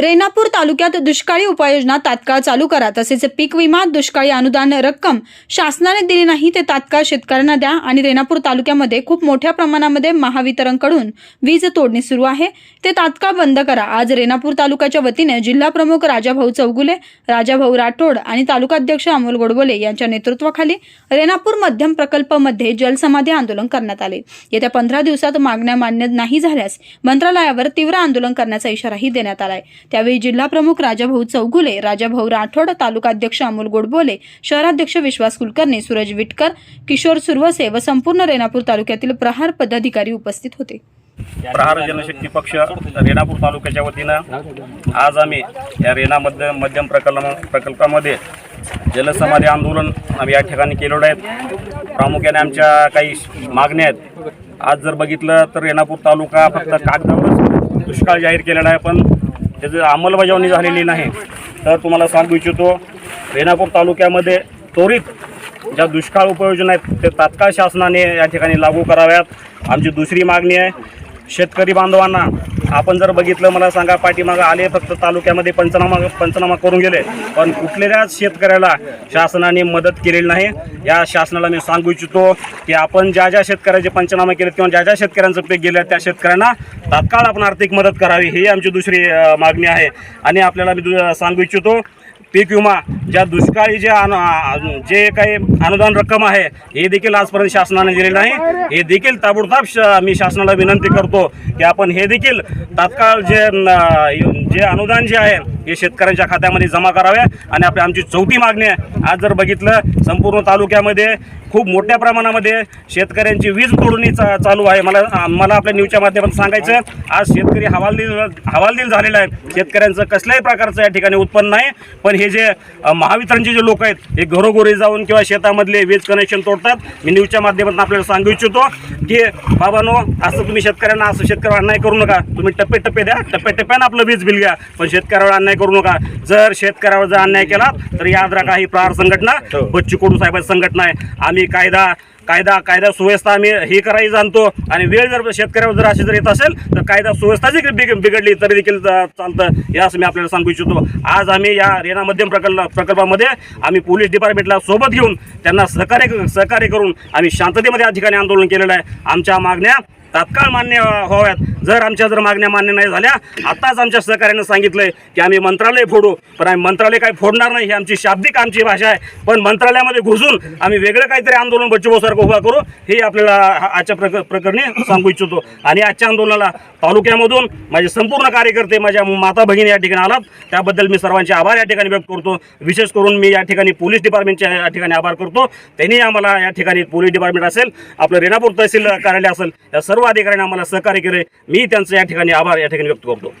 रेणापूर तालुक्यात दुष्काळी उपाययोजना तात्काळ चालू करा. तसेच पीक विमा दुष्काळी अनुदान रक्कम शासनाने दिली नाही ते तात्काळ शेतकऱ्यांना द्या आणि रेणापूर तालुक्यामध्ये खूप मोठ्या प्रमाणामध्ये महावितरणकडून वीज तोडणी सुरू आहे. ते तात्काळ बंद करा. आज रेणापूर तालुक्याच्या वतीने जिल्हा प्रमुख राजाभाऊ चौगुले राजाभाऊ राठोड आणि तालुकाध्यक्ष अमोल गोडबोले यांच्या नेतृत्वाखाली रेणापूर मध्यम प्रकल्पमध्ये जलसमाधी आंदोलन करण्यात आले. येत्या पंधरा दिवसात मागण्या मान्य नाही झाल्यास मंत्रालयावर तीव्र आंदोलन करण्याचा इशाराही देण्यात आलाय. त्यावेळी जिल्हा प्रमुख राजाभाऊ चौगुले राजाभाऊ राठोड तालुकाध्यक्ष अमोल गोडबोले शहराध्यक्ष विश्वास कुलकर्णी सूरज विटकर किशोर सुरवसे व संपूर्ण रेणापूर तालुक्यातील प्रहार पदाधिकारी उपस्थित होते. प्रहार जनशक्ती पक्ष रेणापूर तालुक्याच्या वतीनं आज आम्ही या रेणा मध्य मध्यम प्रकल्प प्रकल्पामध्ये जलसमाधी आंदोलन आम्ही या ठिकाणी केलेलं आहे. प्रामुख्याने आमच्या काही मागण्या आहेत. आज जर बघितलं तर रेणापूर तालुका फक्त कागदावरच दुष्काळ जाहीर केलेला आहे पण त्याची अंमलबजावणी झालेली नाही. तर तुम्हाला सांगू इच्छितो रेणापूर तालुक्यामध्ये त्वरित ज्या दुष्काळ उपाययोजना आहेत ते तात्काळ शासनाने या ठिकाणी लागू कराव्यात. आमची दुसरी मागणी आहे शेतकरी बांधवांना आपण जर बघितलं मला सांगा पाठीमागं आले फक्त तालुक्यामध्ये पंचनामा पंचनामा करून गेले. पण कुठल्याच शेतकऱ्याला शासनाने मदत केलेली नाही? या शासनाला मी सांगू इच्छितो की आपण ज्या ज्या शेतकऱ्याचे पंचनामा केलेत किंवा ज्या ज्या शेतकऱ्यांचं पीक गेलं त्या शेतकऱ्यांना तात्काळ आपण आर्थिक मदत करावी. ही आमची दुसरी मागणी आहे. आणि आपल्याला मी दु- सांगू इच्छितो पीक विमा ज्या दुष्काळी जे अनु जे काही अनुदान रक्कम आहे हे देखील आजपर्यंत शासनाने दिलेलं नाही. हे देखील ताबडतोब श- मी शासनाला विनंती करतो की आपण हे देखील तात्काळ जे जे अनुदान जे आहे हे शेतकऱ्यांच्या खात्यामध्ये जमा करावे आणि आपली आमची चौथी मागणी आहे. आज जर बघितलं संपूर्ण तालुक्यामध्ये खूप मोठ्या प्रमाणामध्ये शेतकऱ्यांची वीज तोडणी चा चालू आहे. मला मला आपल्या न्यूजच्या माध्यमातून सांगायचं आज शेतकरी हवालदिल हवालदिल झालेला आहे शेतकऱ्यांचं कसल्याही प्रकारचं या ठिकाणी उत्पन्न नाही. पण हे जे महावितरणचे जे लोक आहेत हे घरोघरी जाऊन किंवा शेतामधले वीज कनेक्शन तोडतात. मी न्यूजच्या माध्यमातून आपल्याला सांगू इच्छितो की बाबानो असं तुम्ही शेतकऱ्यांना असं शेतकऱ्यांना अन्याय करू नका. तुम्ही टप्पे टप्पे द्या. टप्प्या टप्प्यानं आपलं वीज बिल घ्या. पण शेतकऱ्यावर अन्याय करू नका. जर शेतकऱ्यावर जर अन्याय केला तर याद राखा ही प्रहार संघटना बच्चू कडू साहेबांची संघटना आहे. आम्ही कायदा कायदा कायदा सुव्यवस्था आम्ही हे करायला जाणतो. आणि वेळ जर शेतकऱ्यावर जर अशी जर येत असेल तर कायदा सुव्यवस्था देखील बिग बिघडली तरी देखील चालतं. हे असं मी आपल्याला सांगू इच्छितो. आज आम्ही या रेणा मध्यम प्रकल्प प्रकल्पामध्ये आम्ही पोलीस डिपार्टमेंटला सोबत घेऊन त्यांना सहकार्य सहकार्य करून आम्ही शांततेमध्ये या ठिकाणी आंदोलन केलेलं आहे. आमच्या मागण्या तात्काळ मान्य व्हाव्यात. जर आमच्या जर मागण्या मान्य नाही झाल्या आत्ताच आमच्या सहकार्यानं सांगितलंय की आम्ही मंत्रालय फोडू. पण आम्ही मंत्रालय काही फोडणार नाही ही आमची शाब्दिक आमची भाषा आहे. पण मंत्रालयामध्ये घुसून आम्ही वेगळं काहीतरी आंदोलन बच्चूभाऊसारखं उभा करू हे आपल्याला आजच्या प्रक प्रकरणी सांगू इच्छितो. आणि आजच्या आंदोलनाला तालुक्यामधून माझे संपूर्ण कार्यकर्ते माझ्या माता भगिनी या ठिकाणी आलात. त्याबद्दल मी सर्वांचे आभार या ठिकाणी व्यक्त करतो. विशेष करून मी या ठिकाणी पोलीस डिपार्टमेंटचे या ठिकाणी आभार करतो. त्यांनी आम्हाला या ठिकाणी पोलीस डिपार्टमेंट असेल आपलं रेणापूर तहसील कार्यालय असेल या सर्व अधिकाऱ्यांनी आम्हाला सहकार्य केले मी त्यांचं या ठिकाणी आभार या ठिकाणी व्यक्त करतो.